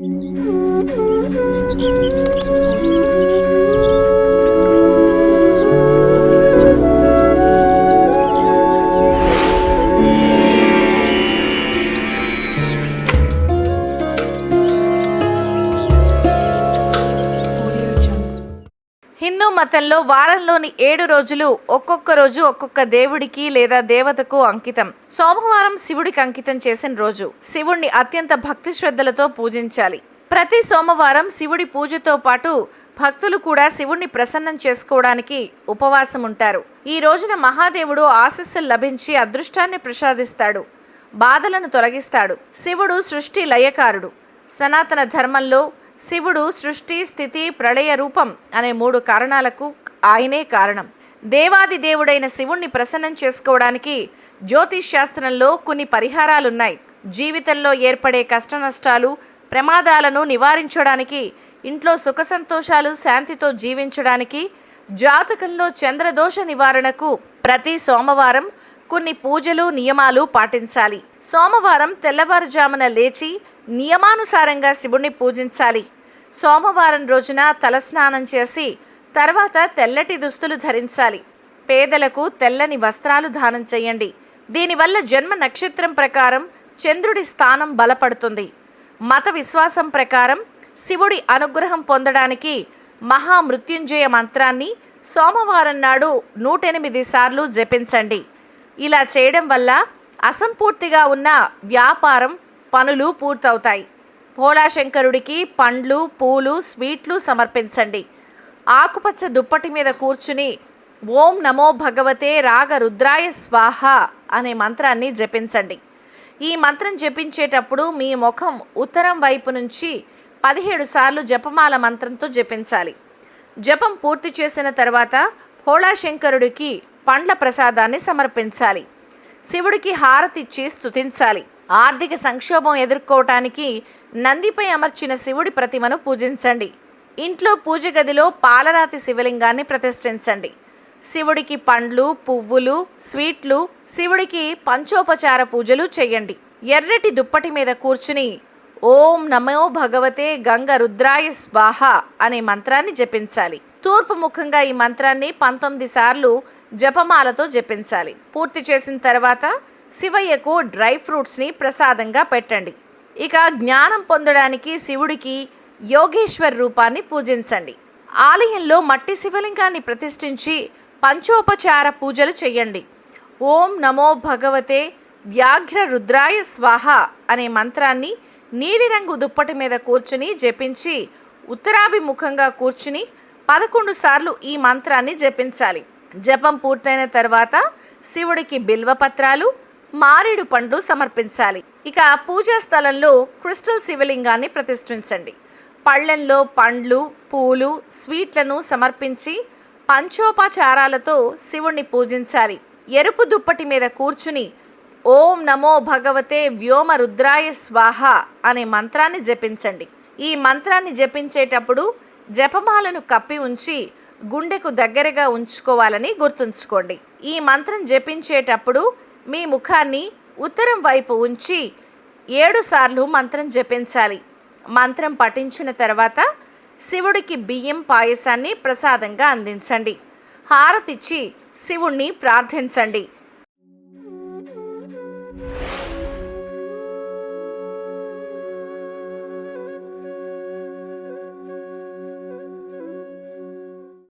うん。మతంలో వారంలోని ఏడు రోజులు ఒక్కొక్క రోజు ఒక్కొక్క దేవుడికి లేదా దేవతకు అంకితం. సోమవారం శివుడికి అంకితం చేసిన రోజు. శివుణ్ణి అత్యంత భక్తి శ్రద్ధలతో పూజించాలి. ప్రతి సోమవారం శివుడి పూజతో పాటు భక్తులు కూడా శివుణ్ణి ప్రసన్నం చేసుకోవడానికి ఉపవాసం ఉంటారు ఈ రోజున మహాదేవుడు ఆశస్సులు లభించి అదృష్టాన్ని ప్రసాదిస్తాడు. బాధలను తొలగిస్తాడు. శివుడు సృష్టి లయకారుడు. సనాతన ధర్మంలో శివుడు సృష్టి స్థితి ప్రళయ రూపం అనే మూడు కారణాలకు ఆయనే కారణం. దేవాది దేవుడైన శివుణ్ణి ప్రసన్నం చేసుకోవడానికి జ్యోతిష్ శాస్త్రంలో కొన్ని పరిహారాలున్నాయి. జీవితంలో ఏర్పడే కష్టనష్టాలు ప్రమాదాలను నివారించడానికి ఇంట్లో సుఖ సంతోషాలు శాంతితో జీవించడానికి జాతకంలో చంద్రదోష నివారణకు ప్రతి సోమవారం కొన్ని పూజలు నియమాలు పాటించాలి. సోమవారం తెల్లవారుజామున లేచి నియమానుసారంగా శివుణ్ణి పూజించాలి. సోమవారం రోజున తలస్నానం చేసి తర్వాత తెల్లటి దుస్తులు ధరించాలి. పేదలకు తెల్లని వస్త్రాలు దానం చేయండి. దీనివల్ల జన్మ నక్షత్రం ప్రకారం చంద్రుడి స్థానం బలపడుతుంది. మత విశ్వాసం ప్రకారం శివుడి అనుగ్రహం పొందడానికి మహామృత్యుంజయ మంత్రాన్ని సోమవారం నాడు నూటెనిమిది సార్లు జపించండి. ఇలా చేయడం వల్ల అసంపూర్తిగా ఉన్న వ్యాపారం పనులు పూర్తవుతాయి. భోళాశంకరుడికి పండ్లు పూలు స్వీట్లు సమర్పించండి. ఆకుపచ్చ దుప్పటి మీద కూర్చుని ఓం నమో భగవతే రాగ రుద్రాయ స్వాహ అనే మంత్రాన్ని జపించండి. ఈ మంత్రం జపించేటప్పుడు మీ ముఖం ఉత్తరం వైపు నుంచి పదిహేడు సార్లు జపమాల మంత్రంతో జపించాలి. జపం పూర్తి చేసిన తర్వాత భోళాశంకరుడికి పండ్ల ప్రసాదాన్ని సమర్పించాలి. శివుడికి హారతిచ్చి స్తుతించాలి. ఆర్థిక సంక్షోభం ఎదుర్కోవటానికి నందిపై అమర్చిన శివుడి ప్రతిమను పూజించండి. ఇంట్లో పూజ గదిలో పాలరాతి శివలింగాన్ని ప్రతిష్ఠించండి. శివుడికి పండ్లు పువ్వులు స్వీట్లు శివుడికి పంచోపచార పూజలు చేయండి. ఎర్రటి దుప్పటి మీద కూర్చుని ఓం నమో భగవతే గంగ రుద్రాయ స్వాహ అనే మంత్రాన్ని జపించాలి. తూర్పు ముఖంగా ఈ మంత్రాన్ని పంతొమ్మిది సార్లు జపమాలతో జపించాలి. పూర్తి చేసిన తర్వాత శివయ్యకు డ్రై ఫ్రూట్స్ని ప్రసాదంగా పెట్టండి. ఇక జ్ఞానం పొందడానికి శివుడికి యోగేశ్వర్ రూపాన్ని పూజించండి. ఆలయంలో మట్టి శివలింగాన్ని ప్రతిష్ఠించి పంచోపచార పూజలు చేయండి. ఓం నమో భగవతే వ్యాఘ్ర రుద్రాయ స్వాహ అనే మంత్రాన్ని నీలిరంగు దుప్పటి మీద కూర్చుని జపించి ఉత్తరాభిముఖంగా కూర్చుని పదకొండు సార్లు ఈ మంత్రాన్ని జపించాలి. జపం పూర్తయిన తర్వాత శివుడికి బిల్వపత్రాలు మారేడు పండ్లు సమర్పించాలి. ఇక పూజా స్థలంలో క్రిస్టల్ శివలింగాన్ని ప్రతిష్ఠించండి. పళ్ళెంలో పండ్లు పూలు స్వీట్లను సమర్పించి పంచోపచారాలతో శివుణ్ణి పూజించాలి. ఎరుపు దుప్పటి మీద కూర్చుని ఓం నమో భగవతే వ్యోమ రుద్రాయ స్వాహ అనే మంత్రాన్ని జపించండి. ఈ మంత్రాన్ని జపించేటప్పుడు జపమాలను కప్పి ఉంచి గుండెకు దగ్గరగా ఉంచుకోవాలని గుర్తుంచుకోండి. ఈ మంత్రం జపించేటప్పుడు మీ ముఖాన్ని ఉత్తరం వైపు ఉంచి ఏడుసార్లు మంత్రం జపించాలి. మంత్రం పఠించిన తర్వాత శివుడికి బియ్యం పాయసాన్ని ప్రసాదంగా అందించండి. హారతిచ్చి శివుణ్ణి ప్రార్థించండి.